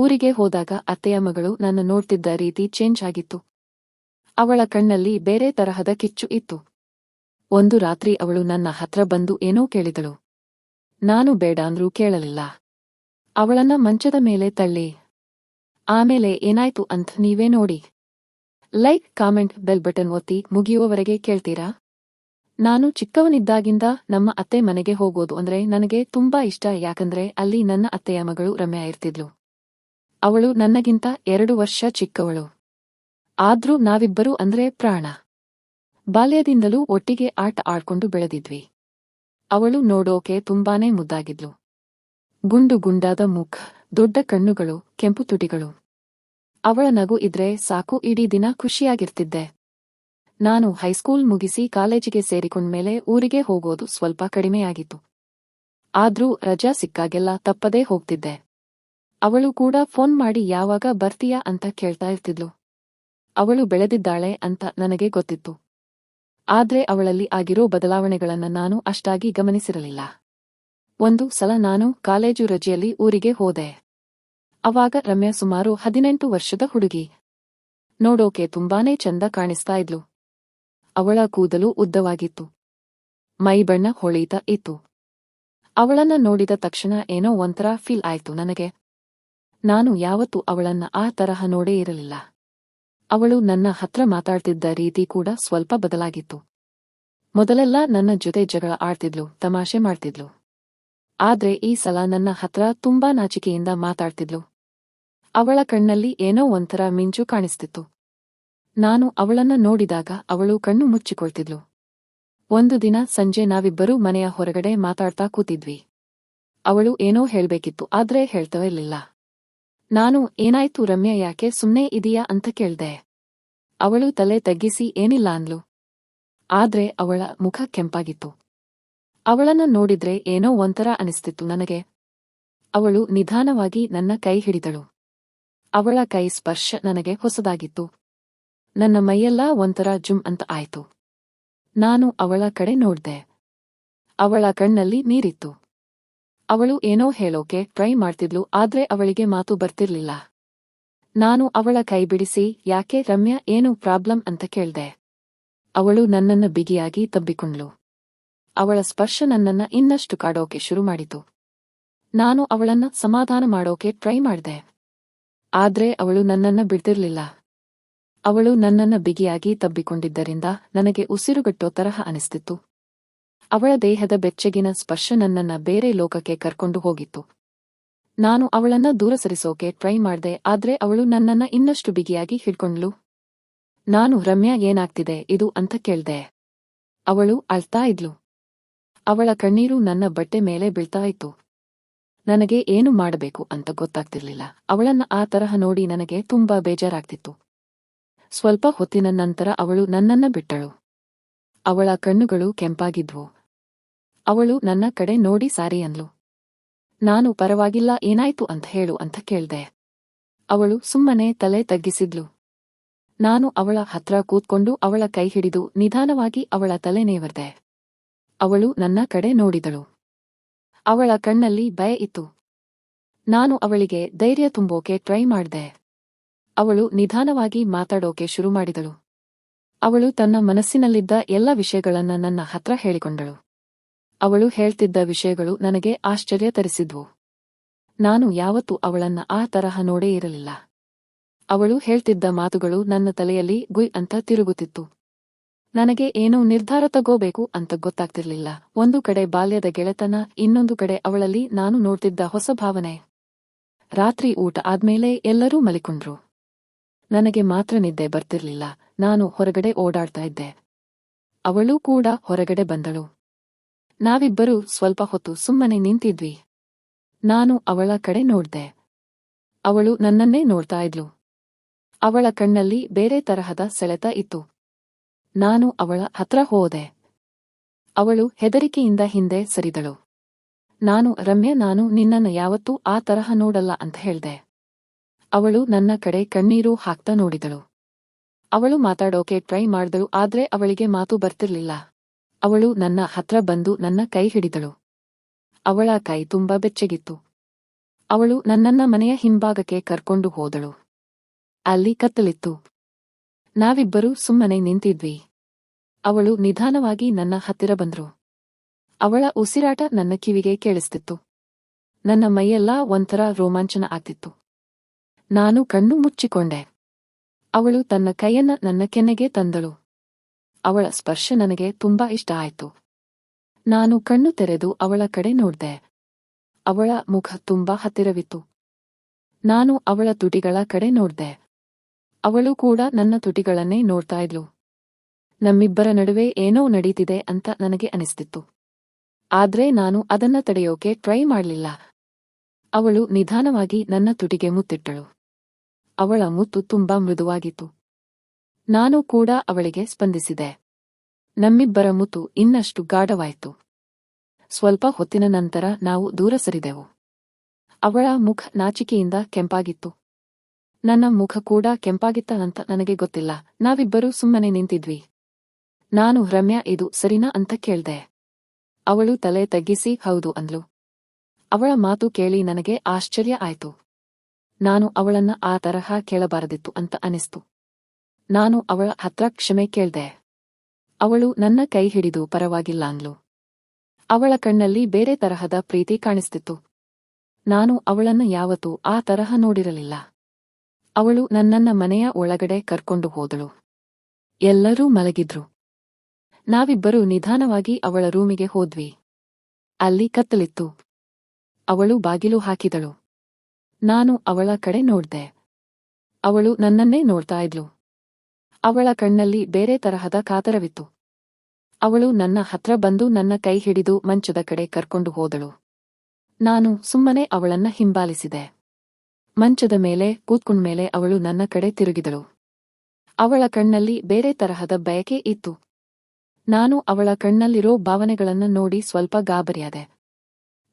ಊರಿಗೆ ಹೋದಾಗ ಅತ್ತೆಯ ಮಗಳು ನನ್ನ ನೋಡ್ತಿದ್ದ ರೀತಿ ಚೇಂಜ್ ಆಗಿತ್ತು. ಅವಳ ಕಣ್ಣಲ್ಲಿ ಬೇರೆ ತರಹದ ಕಿಚ್ಚು ಇತ್ತು. ಒಂದು ರಾತ್ರಿ ಅವಳು ನನ್ನ ಹತ್ರ ಬಂದು ಏನೋ ಕೇಳಿದಳು. ನಾನು ಬೇಡ ಅಂದ್ರೂ ಕೇಳಲಿಲ್ಲ. ಅವಳನ್ನ ಮಂಚದ ಮೇಲೆ ತಳ್ಳಿ. ಆಮೇಲೆ ಏನಾಯ್ತು ಅಂತ ನೀವೇ ನೋಡಿ. ಲೈಕ್, ಕಾಮೆಂಟ್, ಬೆಲ್ ಬಟನ್ ಒತ್ತಿ ಮುಗಿಯುವವರೆಗೆ ಕೇಳ್ತೀರಾ? ನಾನು ಚಿಕ್ಕವನಿದ್ದಾಗಿಂದ ನಮ್ಮ ಅತ್ತೆ ಮನೆಗೆ ಹೋಗೋದು ಅಂದ್ರೆ ನನಗೆ ತುಂಬಾ ಇಷ್ಟ ಯಾಕಂದ್ರೆ ಅಲ್ಲಿ ನನ್ನ ಅತ್ತೆಯ ಮಗಳು ರಮ್ಯಾ ಇರ್ತಿದ್ಲು. ಅವಳು ನನ್ನಗಿಂತ ಎರಡು ವರ್ಷ ಚಿಕ್ಕವಳು. ಆದ್ರೂ ನಾವಿಬ್ಬರೂ ಅಂದ್ರೆ ಪ್ರಾಣ. ಬಾಲ್ಯದಿಂದಲೂ ಒಟ್ಟಿಗೆ ಆಟ ಆಡ್ಕೊಂಡು ಬೆಳೆದಿದ್ವಿ. ಅವಳು ನೋಡೋಕೆ ತುಂಬಾನೇ ಮುದ್ದಾಗಿದ್ಲು. ಗುಂಡು ಗುಂಡಾದ ಮುಖ ದೊಡ್ಡ ಕಣ್ಣುಗಳು, ಕೆಂಪು ತುಟಿಗಳು. ಅವಳ ನಗು ಇದ್ರೆ ಸಾಕು, ಇಡೀ ದಿನ ಖುಷಿಯಾಗಿರ್ತಿದ್ದೆ. ನಾನು ಹೈಸ್ಕೂಲ್ ಮುಗಿಸಿ ಕಾಲೇಜಿಗೆ ಸೇರಿಕೊಂಡ್ಮೇಲೆ ಊರಿಗೆ ಹೋಗೋದು ಸ್ವಲ್ಪ ಕಡಿಮೆಯಾಗಿತ್ತು. ಆದ್ರೂ ರಜಾ ಸಿಕ್ಕಾಗೆಲ್ಲ ತಪ್ಪದೇ ಹೋಗ್ತಿದ್ದೆ. ಅವಳು ಕೂಡ ಫೋನ್ ಮಾಡಿ ಯಾವಾಗ ಬರ್ತೀಯಾ ಅಂತ ಕೇಳ್ತಾ ಇರ್ತಿದ್ಲು. ಅವಳು ಬೆಳೆದಿದ್ದಾಳೆ ಅಂತ ನನಗೆ ಗೊತ್ತಿತ್ತು. ಆದ್ರೆ ಅವಳಲ್ಲಿ ಆಗಿರೋ ಬದಲಾವಣೆಗಳನ್ನ ನಾನು ಅಷ್ಟಾಗಿ ಗಮನಿಸಿರಲಿಲ್ಲ. ಒಂದು ಸಲ ನಾನು ಕಾಲೇಜು ರಜೆಯಲ್ಲಿ ಊರಿಗೆ ಹೋದೆ. ಅವಾಗ ರಮ್ಯಾ ಸುಮಾರು ಹದಿನೆಂಟು ವರ್ಷದ ಹುಡುಗಿ. ನೋಡೋಕೆ ತುಂಬಾನೇ ಚಂದ ಕಾಣಿಸ್ತಾ ಇದ್ಲು. ಅವಳ ಕೂದಲು ಉದ್ದವಾಗಿತ್ತು. ಮೈಬಣ್ಣ ಹೊಳೀತಾ ಇತ್ತು. ಅವಳನ್ನ ನೋಡಿದ ತಕ್ಷಣ ಏನೋ ಒಂಥರ ಫೀಲ್ ಆಯ್ತು ನನಗೆ. ನಾನು ಯಾವತ್ತೂ ಅವಳನ್ನ ಆ ತರಹ ನೋಡೇ ಇರಲಿಲ್ಲ. ಅವಳು ನನ್ನ ಹತ್ರ ಮಾತಾಡ್ತಿದ್ದ ರೀತಿ ಕೂಡ ಸ್ವಲ್ಪ ಬದಲಾಗಿತ್ತು. ಮೊದಲೆಲ್ಲ ನನ್ನ ಜೊತೆ ಜಗಳ ಆಡ್ತಿದ್ಲು, ತಮಾಷೆ ಮಾಡ್ತಿದ್ಲು. ಆದ್ರೆ ಈ ಸಲ ನನ್ನ ಹತ್ರ ತುಂಬಾ ನಾಚಿಕೆಯಿಂದ ಮಾತಾಡ್ತಿದ್ಲು. ಅವಳ ಕಣ್ಣಲ್ಲಿ ಏನೋ ಒಂಥರ ಮಿಂಚು ಕಾಣಿಸ್ತಿತ್ತು. ನಾನು ಅವಳನ್ನ ನೋಡಿದಾಗ ಅವಳು ಕಣ್ಣು ಮುಚ್ಚಿಕೊಳ್ತಿದ್ಲು. ಒಂದು ದಿನ ಸಂಜೆ ನಾವಿಬ್ಬರೂ ಮನೆಯ ಹೊರಗಡೆ ಮಾತಾಡ್ತಾ ಕೂತಿದ್ವಿ. ಅವಳು ಏನೋ ಹೇಳ್ಬೇಕಿತ್ತು, ಆದ್ರೆ ಹೇಳ್ತಾ ಇರ್ಲಿಲ್ಲ. ನಾನು ಏನಾಯ್ತು ರಮ್ಯಾ ಯಾಕೆ ಸುಮ್ನೆ ಇದೀಯಾ ಅಂತ ಕೇಳ್ದೆ. ಅವಳು ತಲೆ ತಗ್ಗಿಸಿ ಏನಿಲ್ಲ ಅಂದ್ಲು. ಆದ್ರೆ ಅವಳ ಮುಖ ಕೆಂಪಾಗಿತ್ತು. ಅವಳನ್ನ ನೋಡಿದ್ರೆ ಏನೋ ಒಂಥರ ಅನಿಸ್ತಿತ್ತು ನನಗೆ. ಅವಳು ನಿಧಾನವಾಗಿ ನನ್ನ ಕೈ ಹಿಡಿದಳು. ಅವಳ ಕೈ ಸ್ಪರ್ಶ ನನಗೆ ಹೊಸದಾಗಿತ್ತು. ನನ್ನ ಮೈಯೆಲ್ಲ ಒಂಥರ ಜುಮ್ ಅಂತ ಆಯ್ತು. ನಾನು ಅವಳ ಕಡೆ ನೋಡ್ದೆ. ಅವಳ ಕಣ್ಣಲ್ಲಿ ನೀರಿತ್ತು. ಅವಳು ಏನೋ ಹೇಳೋಕೆ ಟ್ರೈ ಮಾಡ್ತಿದ್ಲು, ಆದ್ರೆ ಅವಳಿಗೆ ಮಾತು ಬರ್ತಿರ್ಲಿಲ್ಲ. ನಾನು ಅವಳ ಕೈ ಬಿಡಿಸಿ, ಯಾಕೆ ರಮ್ಯಾ, ಏನು ಪ್ರಾಬ್ಲಮ್ ಅಂತ ಕೇಳ್ದೆ? ಅವಳು ನನ್ನನ್ನ ಬಿಗಿಯಾಗಿ ತಬ್ಬಿಕೊಂಡ್ಲು ಅವಳ ಸ್ಪರ್ಶ ನನ್ನನ್ನ ಇನ್ನಷ್ಟು ಕಾಡೋಕೆ ಶುರು ಮಾಡಿತು. ನಾನು ಅವಳನ್ನ ಸಮಾಧಾನ ಮಾಡೋಕೆ ಟ್ರೈ ಮಾಡ್ದೆ. ಆದ್ರೆ ಅವಳು ನನ್ನನ್ನ ಬಿಡ್ತಿರ್ಲಿಲ್ಲ. ಅವಳು ನನ್ನನ್ನ ಬಿಗಿಯಾಗಿ ತಬ್ಬಿಕೊಂಡಿದ್ದರಿಂದ ನನಗೆ ಉಸಿರುಗಟ್ಟೋ ತರಹ ಅನಿಸ್ತಿತ್ತು. ಅವಳ ದೇಹದ ಬೆಚ್ಚಗಿನ ಸ್ಪರ್ಶ ನನ್ನನ್ನ ಬೇರೆ ಲೋಕಕ್ಕೆ ಕರ್ಕೊಂಡು ಹೋಗಿತ್ತು. ನಾನು ಅವಳನ್ನ ದೂರ ಸರಿಸೋಕೆ ಟ್ರೈ ಮಾಡ್ದೆ, ಆದ್ರೆ ಅವಳು ನನ್ನನ್ನ ಇನ್ನಷ್ಟು ಬಿಗಿಯಾಗಿ ಹಿಡ್ಕೊಂಡ್ಲು ನಾನು ರಮ್ಯಾ ಏನಾಗ್ತಿದೆ ಇದು ಅಂತ ಕೇಳ್ದೆ. ಅವಳು ಅಳ್ತಾ ಇದ್ಲು. ಅವಳ ಕಣ್ಣೀರು ನನ್ನ ಬಟ್ಟೆ ಮೇಲೆ ಬೀಳ್ತಾ ಇತ್ತು. ನನಗೆ ಏನು ಮಾಡಬೇಕು ಅಂತ ಗೊತ್ತಾಗ್ತಿರ್ಲಿಲ್ಲ. ಅವಳನ್ನ ಆ ತರಹ ನೋಡಿ ನನಗೆ ತುಂಬಾ ಬೇಜಾರಾಗ್ತಿತ್ತು. ಸ್ವಲ್ಪ ಹೊತ್ತಿನ ನಂತರ ಅವಳು ನನ್ನನ್ನ ಬಿಟ್ಟಳು. ಅವಳ ಕಣ್ಣುಗಳು ಕೆಂಪಾಗಿದ್ವು. ಅವಳು ನನ್ನ ಕಡೆ ನೋಡಿ ಸಾರಿ ಅಂದ್ಲು. ನಾನು ಪರವಾಗಿಲ್ಲ, ಏನಾಯ್ತು ಅಂತ ಹೇಳು ಅಂತ ಕೇಳ್ದೆ. ಅವಳು ಸುಮ್ಮನೆ ತಲೆ ತಗ್ಗಿಸಿದ್ಲು. ನಾನು ಅವಳ ಹತ್ರ ಕೂತ್ಕೊಂಡು ಅವಳ ಕೈ ಹಿಡಿದು ನಿಧಾನವಾಗಿ ಅವಳ ತಲೆ ನೇವರ್ದೆ. ಅವಳು ನನ್ನ ಕಡೆ ನೋಡಿದಳು. ಅವಳ ಕಣ್ಣಲ್ಲಿ ಭಯ ಇತ್ತು. ನಾನು ಅವಳಿಗೆ ಧೈರ್ಯ ತುಂಬೋಕೆ ಟ್ರೈ ಮಾಡ್ದೆ. ಅವಳು ನಿಧಾನವಾಗಿ ಮಾತಾಡೋಕೆ ಶುರು ಮಾಡಿದಳು. ಅವಳು ತನ್ನ ಮನಸ್ಸಿನಲ್ಲಿದ್ದ ಎಲ್ಲ ವಿಷಯಗಳನ್ನ ನನ್ನ ಹತ್ರ ಹೇಳಿಕೊಂಡಳು. ಅವಳು ಹೇಳ್ತಿದ್ದ ವಿಷಯಗಳು ನನಗೆ ಆಶ್ಚರ್ಯ ತರಿಸಿದ್ವು ನಾನು ಯಾವತ್ತೂ ಅವಳನ್ನ ಆ ತರಹ ನೋಡೇ ಇರಲಿಲ್ಲ. ಅವಳು ಹೇಳ್ತಿದ್ದ ಮಾತುಗಳು ನನ್ನ ತಲೆಯಲ್ಲಿ ಗುಯ್ ಅಂತ ತಿರುಗುತ್ತಿತ್ತು. ನನಗೆ ಏನೂ ನಿರ್ಧಾರ ತಗೋಬೇಕು ಅಂತ ಗೊತ್ತಾಗ್ತಿರ್ಲಿಲ್ಲ. ಒಂದು ಕಡೆ ಬಾಲ್ಯದ ಗೆಳೆತನ, ಇನ್ನೊಂದು ಕಡೆ ಅವಳಲ್ಲಿ ನಾನು ನೋಡ್ತಿದ್ದ ಹೊಸ ಭಾವನೆ. ರಾತ್ರಿ ಊಟ ಆದ್ಮೇಲೆ ಎಲ್ಲರೂ ಮಲಿಕೊಂಡ್ರು. ನನಗೆ ಮಾತ್ರ ನಿದ್ದೆ ಬರ್ತಿರ್ಲಿಲ್ಲ. ನಾನು ಹೊರಗಡೆ ಓಡಾಡ್ತಾ ಇದ್ದೆ. ಅವಳೂ ಕೂಡ ಹೊರಗಡೆ ಬಂದಳು. ನಾವಿಬ್ಬರೂ ಸ್ವಲ್ಪ ಹೊತ್ತು ಸುಮ್ಮನೆ ನಿಂತಿದ್ವಿ. ನಾನು ಅವಳ ಕಡೆ ನೋಡ್ದೆ. ಅವಳು ನನ್ನನ್ನೇ ನೋಡ್ತಾ ಇದ್ಲು. ಅವಳ ಕಣ್ಣಲ್ಲಿ ಬೇರೆ ತರಹದ ಸೆಳೆತ ಇತ್ತು. ನಾನು ಅವಳ ಹತ್ರ ಹೋದೆ. ಅವಳು ಹೆದರಿಕೆಯಿಂದ ಹಿಂದೆ ಸರಿದಳು. ನಾನು, ರಮ್ಯ, ನಾನು ನಿನ್ನನ್ನ ಯಾವತ್ತೂ ಆ ತರಹ ನೋಡಲ್ಲ ಅಂತ ಹೇಳ್ದೆ. ಅವಳು ನನ್ನ ಕಡೆ ಕಣ್ಣೀರು ಹಾಕ್ತಾ ನೋಡಿದಳು. ಅವಳು ಮಾತಾಡೋಕೆ ಟ್ರೈ ಮಾಡಿದಳು, ಆದ್ರೆ ಅವಳಿಗೆ ಮಾತು ಬರ್ತಿರ್ಲಿಲ್ಲ. ಅವಳು ನನ್ನ ಹತ್ರ ಬಂದು ನನ್ನ ಕೈ ಹಿಡಿದಳು. ಅವಳ ಕೈ ತುಂಬಾ ಬೆಚ್ಚಗಿತ್ತು. ಅವಳು ನನ್ನನ್ನ ಮನೆಯ ಹಿಂಭಾಗಕ್ಕೆ ಕರ್ಕೊಂಡು ಹೋದಳು. ಅಲ್ಲಿ ಕತ್ತಲಿತ್ತು. ನಾವಿಬ್ಬರೂ ಸುಮ್ಮನೆ ನಿಂತಿದ್ವಿ. ಅವಳು ನಿಧಾನವಾಗಿ ನನ್ನ ಹತ್ತಿರ ಬಂದ್ರು. ಅವಳ ಉಸಿರಾಟ ನನ್ನ ಕಿವಿಗೆ ಕೇಳಿಸ್ತಿತ್ತು. ನನ್ನ ಮೈಯೆಲ್ಲಾ ಒಂಥರ ರೋಮಾಂಚನ ಆಗ್ತಿತ್ತು. ನಾನು ಕಣ್ಣು ಮುಚ್ಚಿಕೊಂಡೆ. ಅವಳು ತನ್ನ ಕೈಯನ್ನ ನನ್ನ ಕೆನ್ನೆಗೆ ತಂದಳು. ಅವಳ ಸ್ಪರ್ಶ ನನಗೆ ತುಂಬಾ ಇಷ್ಟ ಆಯ್ತು. ನಾನು ಕಣ್ಣು ತೆರೆದು ಅವಳ ಕಡೆ ನೋಡ್ದೆ. ಅವಳ ಮುಖ ತುಂಬಾ ಹತ್ತಿರವಿತ್ತು. ನಾನು ಅವಳ ತುಟಿಗಳ ಕಡೆ ನೋಡ್ದೆ. ಅವಳು ಕೂಡ ನನ್ನ ತುಟಿಗಳನ್ನೇ ನೋಡ್ತಾ ಇದ್ಲು. ನಮ್ಮಿಬ್ಬರ ನಡುವೆ ಏನೋ ನಡೀತಿದೆ ಅಂತ ನನಗೆ ಅನಿಸ್ತಿತ್ತು. ಆದ್ರೆ ನಾನು ಅದನ್ನ ತಡೆಯೋಕೆ ಟ್ರೈ ಮಾಡಲಿಲ್ಲ. ಅವಳು ನಿಧಾನವಾಗಿ ನನ್ನ ತುಟಿಗೆ ಮುತ್ತಿಟ್ಟಳು. ಅವಳ ಮುತ್ತು ತುಂಬಾ ಮೃದುವಾಗಿತ್ತು. ನಾನು ಕೂಡ ಅವಳಿಗೆ ಸ್ಪಂದಿಸಿದೆ. ನಮ್ಮಿಬ್ಬರ ಮುತು ಇನ್ನಷ್ಟು ಗಾಢವಾಯಿತು. ಸ್ವಲ್ಪ ಹೊತ್ತಿನ ನಂತರ ನಾವು ದೂರ ಸರಿದೆವು. ಅವಳ ಮುಖ ನಾಚಿಕೆಯಿಂದ ಕೆಂಪಾಗಿತ್ತು. ನನ್ನ ಮುಖ ಕೂಡ ಕೆಂಪಾಗಿತ್ತ ಅಂತ ನನಗೆ ಗೊತ್ತಿಲ್ಲ. ನಾವಿಬ್ಬರೂ ಸುಮ್ಮನೆ ನಿಂತಿದ್ವಿ. ನಾನು, ರಮ್ಯಾ, ಇದು ಸರಿನಾ ಅಂತ ಕೇಳ್ದೆ. ಅವಳು ತಲೆ ತಗ್ಗಿಸಿ, ಹೌದು ಅಂದ್ಲು. ಅವಳ ಮಾತು ಕೇಳಿ ನನಗೆ ಆಶ್ಚರ್ಯ ಆಯ್ತು. ನಾನು ಅವಳನ್ನ ಆ ತರಹ ಕೇಳಬಾರದಿತ್ತು ಅಂತ ಅನಿಸ್ತು. ನಾನು ಅವಳ ಹತ್ರ ಕ್ಷಮೆ ಕೇಳ್ದೆ. ಅವಳು ನನ್ನ ಕೈ ಹಿಡಿದು ಪರವಾಗಿಲ್ಲ ಅಂದ್ಲು. ಅವಳ ಕಣ್ಣಲ್ಲಿ ಬೇರೆ ತರಹದ ಪ್ರೀತಿ ಕಾಣಿಸ್ತಿತ್ತು. ನಾನು ಅವಳನ್ನ ಯಾವತ್ತೂ ಆ ತರಹ ನೋಡಿರಲಿಲ್ಲ. ಅವಳು ನನ್ನನ್ನ ಮನೆಯ ಒಳಗಡೆ ಕರ್ಕೊಂಡು ಹೋದಳು. ಎಲ್ಲರೂ ಮಲಗಿದ್ರು. ನಾವಿಬ್ಬರೂ ನಿಧಾನವಾಗಿ ಅವಳ ರೂಮಿಗೆ ಹೋದ್ವಿ. ಅಲ್ಲಿ ಕತ್ತಲಿತ್ತು. ಅವಳು ಬಾಗಿಲು ಹಾಕಿದಳು. ನಾನು ಅವಳ ಕಡೆ ನೋಡ್ದೆ. ಅವಳು ನನ್ನನ್ನೇ ನೋಡ್ತಾ ಇದ್ಲು. ಅವಳ ಕಣ್ಣಲ್ಲಿ ಬೇರೆ ತರಹದ ಕಾತರವಿತ್ತು. ಅವಳು ನನ್ನ ಹತ್ರ ಬಂದು ನನ್ನ ಕೈ ಹಿಡಿದು ಮಂಚದ ಕಡೆ ಕರ್ಕೊಂಡು ಹೋದಳು. ನಾನು ಸುಮ್ಮನೆ ಅವಳನ್ನ ಹಿಂಬಾಲಿಸಿದೆ. ಮಂಚದ ಮೇಲೆ ಕೂತ್ಕೊಂಡ್ಮೇಲೆ ಅವಳು ನನ್ನ ಕಡೆ ತಿರುಗಿದಳು. ಅವಳ ಕಣ್ಣಲ್ಲಿ ಬೇರೆ ತರಹದ ಬಯಕೆ ಇತ್ತು. ನಾನು ಅವಳ ಕಣ್ಣಲ್ಲಿರೋ ಭಾವನೆಗಳನ್ನು ನೋಡಿ ಸ್ವಲ್ಪ ಗಾಬರಿಯಾದೆ.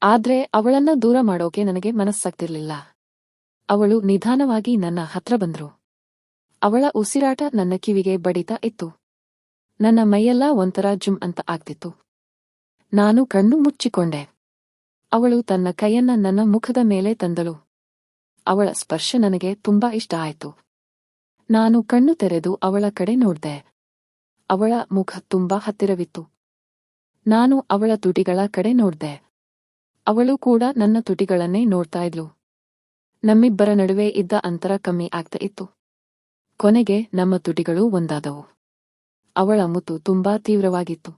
ಆದ್ರೆ ಅವಳನ್ನ ದೂರ ಮಾಡೋಕೆ ನನಗೆ ಮನಸ್ಸಾಗ್ತಿರ್ಲಿಲ್ಲ. ಅವಳು ನಿಧಾನವಾಗಿ ನನ್ನ ಹತ್ರ ಬಂದ್ರು. ಅವಳ ಉಸಿರಾಟ ನನ್ನ ಕಿವಿಗೆ ಬಡಿತ ಇತ್ತು. ನನ್ನ ಮೈಯೆಲ್ಲ ಒಂಥರ ಜುಮ್ ಅಂತ ಆಗ್ತಿತ್ತು. ನಾನು ಕಣ್ಣು ಮುಚ್ಚಿಕೊಂಡೆ. ಅವಳು ತನ್ನ ಕೈಯನ್ನ ನನ್ನ ಮುಖದ ಮೇಲೆ ತಂದಳು. ಅವಳ ಸ್ಪರ್ಶ ನನಗೆ ತುಂಬಾ ಇಷ್ಟ ಆಯಿತು. ನಾನು ಕಣ್ಣು ತೆರೆದು ಅವಳ ಕಡೆ ನೋಡ್ದೆ. ಅವಳ ಮುಖ ತುಂಬಾ ಹತ್ತಿರವಿತ್ತು. ನಾನು ಅವಳ ತುಟಿಗಳ ಕಡೆ ನೋಡ್ದೆ. ಅವಳು ಕೂಡ ನನ್ನ ತುಟಿಗಳನ್ನೇ ನೋಡ್ತಾ ಇದ್ಲು. ನಮ್ಮಿಬ್ಬರ ನಡುವೆ ಇದ್ದ ಅಂತರ ಕಮ್ಮಿ ಆಗ್ತಾ ಇತ್ತು. ಕೊನೆಗೆ ನಮ್ಮ ತುಟಿಗಳು ಒಂದಾದವು. ಅವಳ ಮುತ್ತು ತುಂಬಾ ತೀವ್ರವಾಗಿತ್ತು.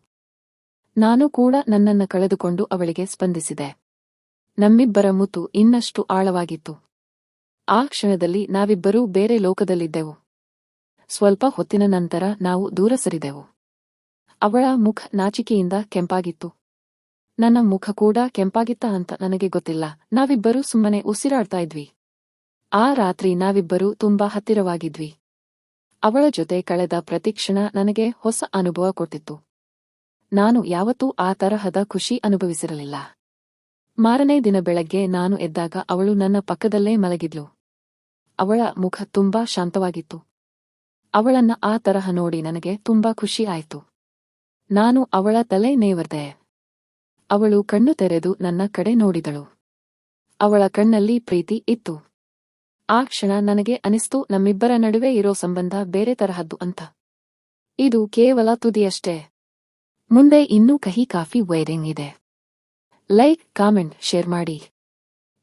ನಾನು ಕೂಡ ನನ್ನನ್ನ ಕಳೆದುಕೊಂಡು ಅವಳಿಗೆ ಸ್ಪಂದಿಸಿದೆ. ನಮ್ಮಿಬ್ಬರ ಮುತ್ತು ಇನ್ನಷ್ಟು ಆಳವಾಗಿತ್ತು. ಆ ಕ್ಷಣದಲ್ಲಿ ನಾವಿಬ್ಬರೂ ಬೇರೆ ಲೋಕದಲ್ಲಿದ್ದೆವು. ಸ್ವಲ್ಪ ಹೊತ್ತಿನ ನಂತರ ನಾವು ದೂರ ಸರಿದೆವು. ಅವಳ ಮುಖ ನಾಚಿಕೆಯಿಂದ ಕೆಂಪಾಗಿತ್ತು. ನನ್ನ ಮುಖ ಕೂಡ ಕೆಂಪಾಗಿತ್ತ ಅಂತ ನನಗೆ ಗೊತ್ತಿಲ್ಲ. ನಾವಿಬ್ಬರೂ ಸುಮ್ಮನೆ ಉಸಿರಾಡ್ತಾ ಇದ್ವಿ. ಆ ರಾತ್ರಿ ನಾವಿಬ್ಬರೂ ತುಂಬಾ ಹತ್ತಿರವಾಗಿದ್ವಿ. ಅವಳ ಜೊತೆ ಕಳೆದ ಪ್ರತಿಕ್ಷಣ ನನಗೆ ಹೊಸ ಅನುಭವ ಕೊಟ್ಟಿತ್ತು ನಾನು ಯಾವತ್ತೂ ಆ ತರಹದ ಖುಷಿ ಅನುಭವಿಸಿರಲಿಲ್ಲ. ಮಾರನೇ ದಿನ ಬೆಳಗ್ಗೆ ನಾನು ಎದ್ದಾಗ ಅವಳು ನನ್ನ ಪಕ್ಕದಲ್ಲೇ ಮಲಗಿದ್ಲು. ಅವಳ ಮುಖ ತುಂಬಾ ಶಾಂತವಾಗಿತ್ತು. ಅವಳನ್ನ ಆ ತರಹ ನೋಡಿ ನನಗೆ ತುಂಬಾ ಖುಷಿ ಆಯಿತು. ನಾನು ಅವಳ ತಲೆ ನೇವರ್ದೆ. ಅವಳು ಕಣ್ಣು ತೆರೆದು ನನ್ನ ಕಡೆ ನೋಡಿದಳು. ಅವಳ ಕಣ್ಣಲ್ಲಿ ಪ್ರೀತಿ ಇತ್ತು. ಆ ಕ್ಷಣ ನನಗೆ ಅನಿಸ್ತು, ನಮ್ಮಿಬ್ಬರ ನಡುವೆ ಇರೋ ಸಂಬಂಧ ಬೇರೆ ತರಹದ್ದು ಅಂತ. ಇದು ಕೇವಲ ತುದಿಯಷ್ಟೇ. ಮುಂದೆ ಇನ್ನೂ ಕಹಿ ಕಾಫಿ ವೈರಿಂಗ್ ಇದೆ. ಲೈಕ್ ಕಾಮೆಂಟ್ ಶೇರ್ ಮಾಡಿ.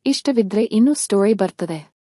ಇಷ್ಟವಿದ್ರೆ ಇನ್ನೂ ಸ್ಟೋರಿ ಬರ್ತದೆ.